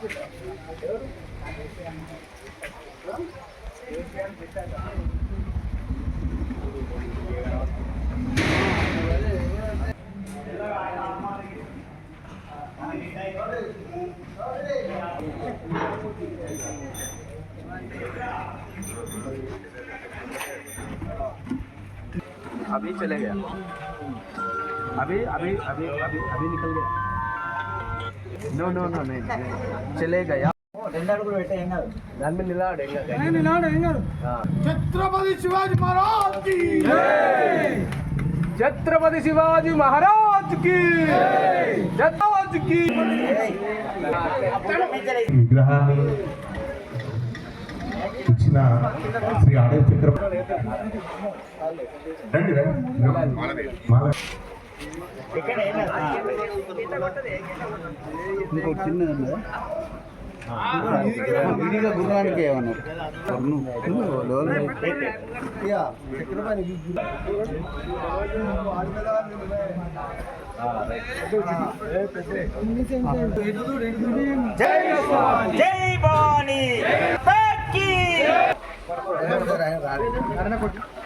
अभी चले गया। अभी अभी अभी अभी अभी निकल गया। नो नो नो నేను చెల్లేగా దాని छत्रपति शिवाजी महाराज కాదు నిలబడు ఏం కాదు ఛత్రపతి శివాజీ మహారాజ్ కి శ్రీ ఆడే చిత్ర రండి రండి మాల ఇంకోటి చిన్నది విడిగా గుర్రానికి ఏమన్నారు జై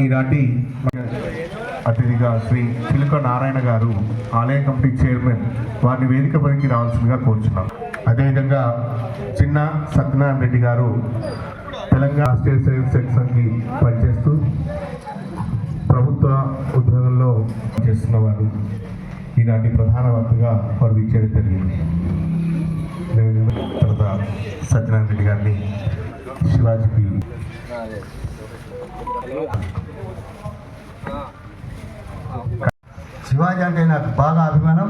ఈనాటి అతిథిగా శ్రీ చిలుక నారాయణ గారు ఆలయ కమిటీ చైర్మన్ వారిని వేదిక పైకి రావాల్సిందిగా కోరుచున్నాం అదేవిధంగా చిన్న సత్యనారాయణ రెడ్డి గారు తెలంగాణ స్టేట్ సర్వీస్ సెక్షన్కి పనిచేస్తూ ప్రభుత్వ ఉద్యోగంలో చేస్తున్న వారు ఈనాటి ప్రధాన వక్తగా వారు విచ్చేది తెలియదు. తర్వాత సత్యనారాయణ రెడ్డి గారిని శివాజీకి. శివాజీ అంటే నాకు బాగా అభిమానం.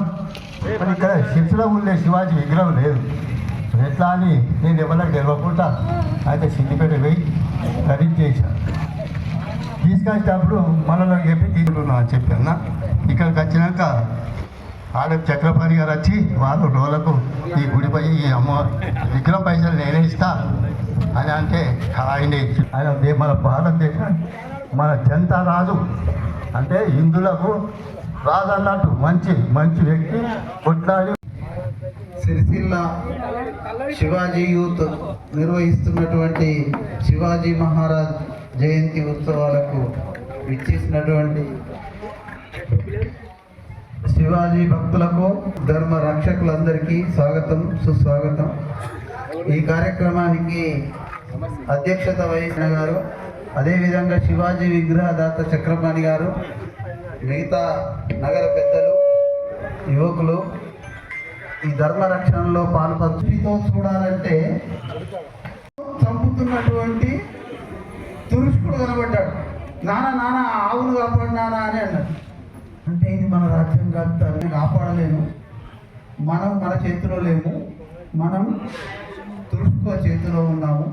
కానీ ఇక్కడ శిల్సులో ఉండే శివాజీ విగ్రహం లేదు. ఎట్లా అని నేను ఎవరికి గెలవకుండా అయితే సిద్దిపేట పోయి ఖరీదు చేశాను తీసుకొచ్చేటప్పుడు మనలో చెప్పి తీసుకున్నా అని చెప్పాను ఇక్కడికి వచ్చినాక ఆడ చక్రపాణి గారు వచ్చి వాళ్ళు రోజులకు ఈ గుడిపై ఈ అమ్మ విగ్రహం పైసలు నేనే ఇస్తా. అని అంటే ఆయన ఆయన మన భారతదేశం మన జనతా రాజు. అంటే హిందువులకు రాజు అన్నట్టు మంచి మంచి వ్యక్తి కొట్లాడి. సిరిసిల్ల శివాజీ యూత్ నిర్వహిస్తున్నటువంటి శివాజీ మహారాజ్ జయంతి ఉత్సవాలకు విచ్చేసినటువంటి శివాజీ భక్తులకు ధర్మ రక్షకులందరికీ స్వాగతం సుస్వాగతం. ఈ కార్యక్రమానికి అధ్యక్షత వహించిన గారు అదేవిధంగా శివాజీ విగ్రహదాత చక్రపాణి గారు మిగతా నగర పెద్దలు యువకులు ఈ ధర్మ రక్షణలో పాల్పంచుతో చూడాలంటే చంపుతున్నటువంటి తురుష్కుడు కనబడ్డాడు. నానా నానా ఆవును కాపాడు నాన్న అని అన్నాడు. అంటే ఇది మన రాజ్యం కాదు కాపాడలేము. మనం మన చేతిలో లేము. మనం తురుష్కుల చేతిలో ఉన్నాము.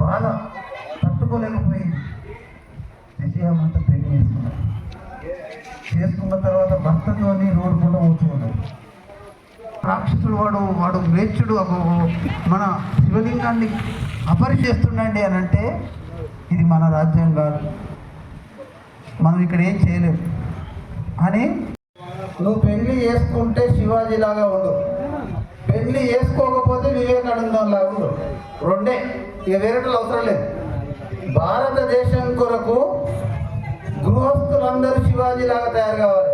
బాధ తట్టుకోలేకపోయింది. విజయమంతా పెళ్ళి చేసుకున్నాం. చేసుకున్న తర్వాత భర్తతోని రోడ్డు పూట కూర్చున్నాడు రాక్షసుడు వాడు వాడు మేచ్చుడు మన శివలింగాన్ని అపరిచేస్తుండండి అని అంటే ఇది మన రాజ్యం కాదు. మనం ఇక్కడ ఏం చేయలేము అని నువ్వు పెళ్ళి చేసుకుంటే శివాజీ లాగా పెళ్ళి చేసుకోకపోతే వివేకానందం లాగా ఉండు. రెండే. ఇక వేరేటలు అవసరం లేదు. భారతదేశం కొరకు గృహస్థులందరూ శివాజీ లాగా తయారు కావాలి.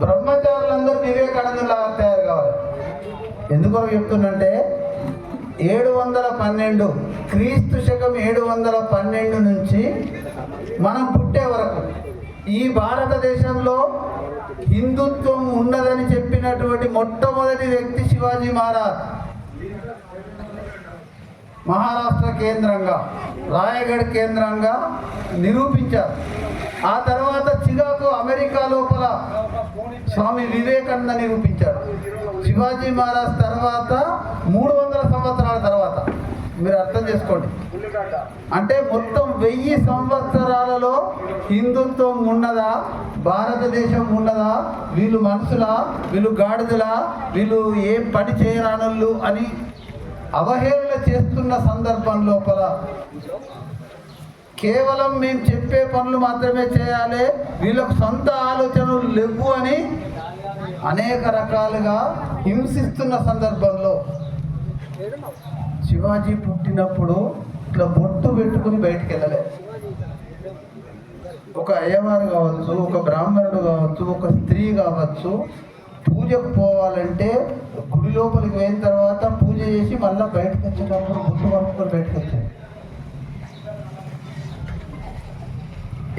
బ్రహ్మచారులందరూ వివేకానందం లాగా తయారు కావాలి. ఎందుకో చెప్తున్నంటే ఏడు వందల పన్నెండు క్రీస్తు శకం ఏడు వందల పన్నెండు నుంచి మనం పుట్టే వరకు ఈ భారతదేశంలో హిందుత్వం ఉన్నదని చెప్పినటువంటి మొట్టమొదటి వ్యక్తి శివాజీ మహారాజ్. మహారాష్ట్ర కేంద్రంగా రాయగఢ్ కేంద్రంగా నిరూపించారు. ఆ తర్వాత చికాగో అమెరికా లోపల స్వామి వివేకానంద నిరూపించారు. శివాజీ మహారాజ్ తర్వాత మూడు వందల సంవత్సరాల తర్వాత. మీరు అర్థం చేసుకోండి. అంటే మొత్తం వెయ్యి సంవత్సరాలలో హిందుత్వం ఉన్నదా? భారతదేశం ఉన్నదా? వీళ్ళు మనుషులా? వీళ్ళు గాడిదలా? వీళ్ళు ఏం పని చేయరానోళ్ళు అని అవహేళన చేస్తున్న సందర్భం లోపల కేవలం మేము చెప్పే పనులు మాత్రమే చేయాలి. వీళ్ళకు సొంత ఆలోచనలు లేవు అని అనేక రకాలుగా హింసిస్తున్న సందర్భంలో శివాజీ పుట్టినప్పుడు ఇట్లా బొట్టు పెట్టుకుని బయటికి వెళ్ళలే. ఒక అయ్యవారు కావచ్చు ఒక బ్రాహ్మణుడు కావచ్చు ఒక స్త్రీ కావచ్చు పూజకు పోవాలంటే గుడి లోపలికి పోయిన తర్వాత పూజ చేసి మళ్ళీ బయటకు వచ్చేటప్పుడు బొట్టు పట్టుకొని బయటకు వచ్చేది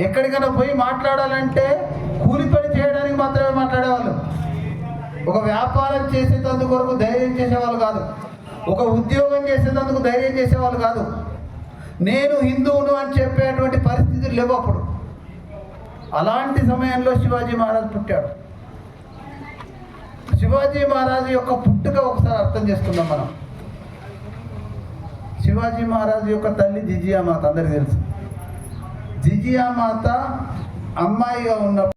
ఎక్కడికైనా పోయి మాట్లాడాలంటే కూలి పని చేయడానికి మాత్రమే మాట్లాడేవాళ్ళు ఒక వ్యాపారం చేసేటందుకు కొరకు ధైర్యం చేసేవాళ్ళు కాదు. ఒక ఉద్యోగం చేసేటందుకు ధైర్యం చేసేవాళ్ళు కాదు. నేను హిందువును అని చెప్పేటువంటి పరిస్థితులు లేవు అప్పుడు. అలాంటి సమయంలో శివాజీ మహారాజ్ పుట్టాడు. శివాజీ మహారాజు యొక్క పుట్టుక ఒకసారి అర్థం చేసుకుందాం మనం. శివాజీ మహారాజు యొక్క తల్లి జిజియా మాత అందరికీ తెలుసు. జిజియా మాత అమ్మాయిగా ఉన్నప్పుడు